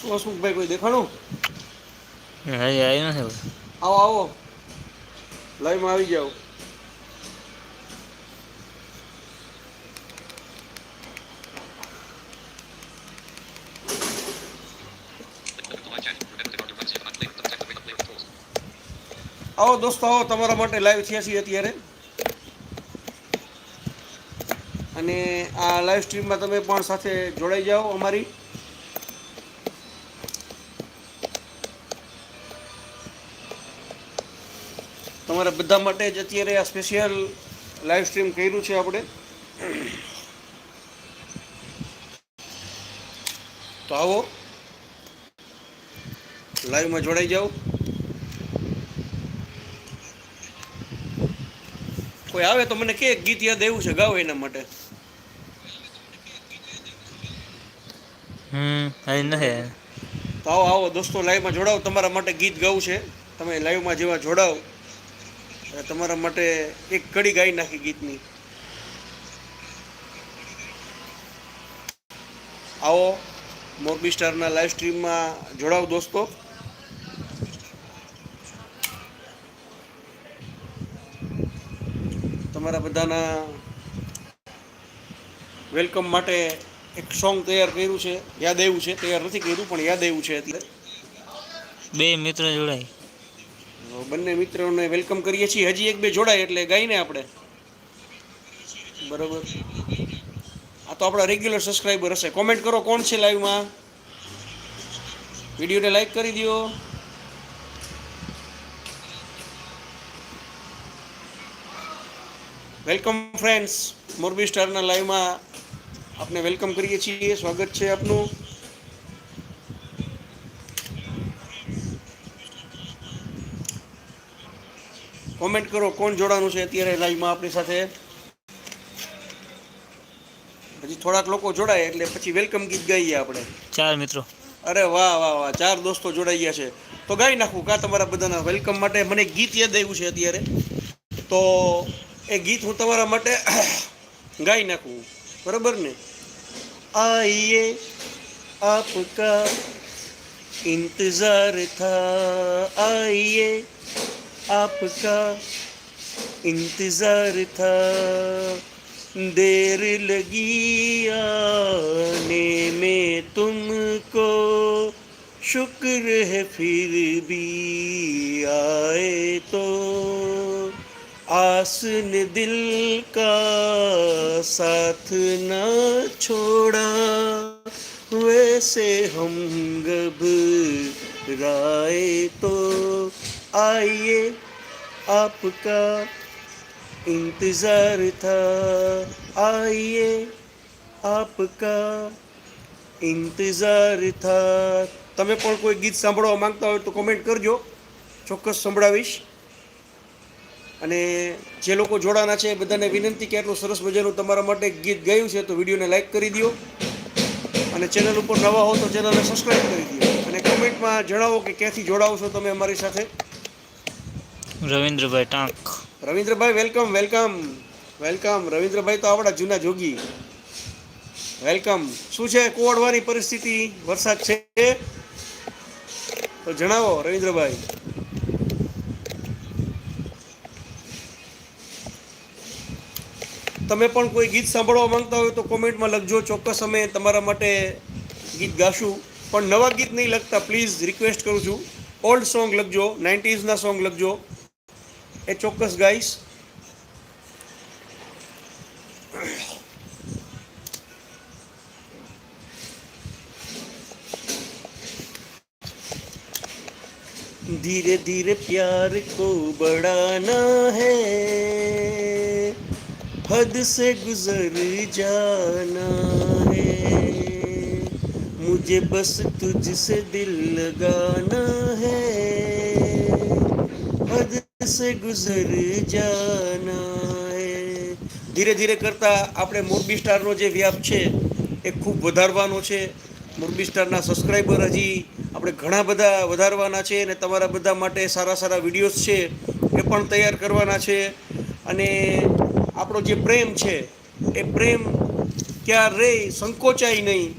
શું હસમુખભાઈ કોઈ દેખાણું? હજી આવી નથી આવો આવો. લાઈવમાં આવી જાઓ. આવો દોસ્તો આવો. તમારા માટે લાઈવ થયા છીએ અત્યારે. અને આ લાઈવ સ્ટ્રીમમાં તમે પણ સાથે જોડાઈ જાઓ અમારી. તમારા બધા માટે જ અત્યારે આ સ્પેશિયલ લાઈવ સ્ટ્રીમ કર્યું છે આપણે. તો આવો. લાઈવમાં જોડાઈ જાઓ. કોઈ આવે તો મને કે ગીત યાદ આવ્યું છે ગાવ એના માટે. હમ તો આવો આવો દોસ્તો લાઈવમાં જોડાવો તમારા માટે ગીત ગાવું છે. તમે લાઈવમાં જેવા એટલે તમારા માટે એક કડી ગાઈ નાખી ગીતની. આવો મોરબી સ્ટારના લાઈવ સ્ટ્રીમમાં જોડાવ દોસ્તો. તમારા બધાના વેલકમ માટે એક સોંગ તૈયાર કર્યું છે. યાદ આવ્યું છે. તૈયાર નથી કર્યું, પણ યાદ આવ્યું છે એટલે બે મિત્ર જોડાય. બંને મિત્રોને વેલકમ કરીએ છીએ. હજી એક બે જોડાય એટલે ગાઈને આપણે. બરોબર. આ તો આપણા રેગ્યુલર સબસ્ક્રાઈબર હશે. કોમેન્ટ કરો કોણ છે લાઈવમાં વિડીયોને લાઈક કરી દો વેલકમ ફ્રેન્ડ્સ મોરબી સ્ટારના લાઈવમાં આપને વેલકમ કરીએ છીએ. સ્વાગત છે આપનું. કોમેન્ટ કરો કોણ જોડાનું છે અત્યારે લાઈવમાં આપણી સાથે? પછી થોડાક લોકો જોડાય એટલે પછી વેલકમ ગીત ગાઈએ આપણે. ચાર મિત્રો. અરે વાહ વાહ વાહ ચાર દોસ્તો જોડાઈ ગયા છે. તો ગાઈ નાખું કા તમારા બધાના વેલકમ માટે? મને ગીત યાદ આવ્યું છે અત્યારે. તો એ ગીત હું તમારા માટે ગાઈ નાખું. બરાબર ને? આઈએ આપકા ઇંતજાર થા આઈએ आपका इंतज़ार था। देर लगी आने में तुमको। शुक्र है फिर भी आए तो। आस ने दिल का साथ न छोड़ा। वैसे हम गब राय तो। आइए आपका इंतजार था आइए आपका ઇંતજાર થા તમે પણ કોઈ ગીત સાંભળવા માંગતા હોય તો કોમેન્ટ કરજો ચોક્કસ સંભળાવીશ અને જે લોકો જોડાના છે એ બધાને વિનંતી કે આટલું સરસ મજાનું તમારા માટે ગીત ગાયું છે તો વિડીયોને લાઈક કરી દો અને ચેનલ ઉપર નવા હો તો ચેનલને સબસ્ક્રાઈબ કરી દો અને કમેન્ટમાં જણાવો કે ક્યાંથી જોડાવો છો તમે અમારી સાથે Ravindrabhai Tank. Ravindrabhai, welcome welcome welcome. Ravindrabhai તો આપણા જૂના જોગી. વેલકમ. શું છે કોવડવાની પરિસ્થિતિ? વરસાદ છે? તો જણાવો રવિન્દ્રભાઈ. તમે પણ કોઈ ગીત સાંભળવા માંગતા હોય તો કોમેન્ટમાં લખજો. ચોક્કસ અમે તમારા માટે ગીત ગાશું. પણ નવા ગીત નહીં લખતા, પ્લીઝ રિક્વેસ્ટ કરું છું. ઓલ્ડ સોંગ લખજો, નાઇન્ટીઝના સોંગ લખજો. એ ચોક્કસ ગાઈશ धीरे धीरे प्यार को बढ़ाना है हद से गुजर जाना है मुझे बस तुझसे दिल लगाना है हद से गुजर जाना है ધીરે ધીરે કરતાં આપણે મોરબી સ્ટારનો જે વ્યાપ છે એ ખૂબ વધારવાનો છે મોરબી સ્ટારના સબસ્ક્રાઈબર હજી આપણે ઘણા બધા વધારવાના છે અને તમારા બધા માટે સારા સારા વિડીયોઝ છે એ પણ તૈયાર કરવાના છે અને આપણો જે પ્રેમ છે એ પ્રેમ ક્યારેય સંકોચાય નહીં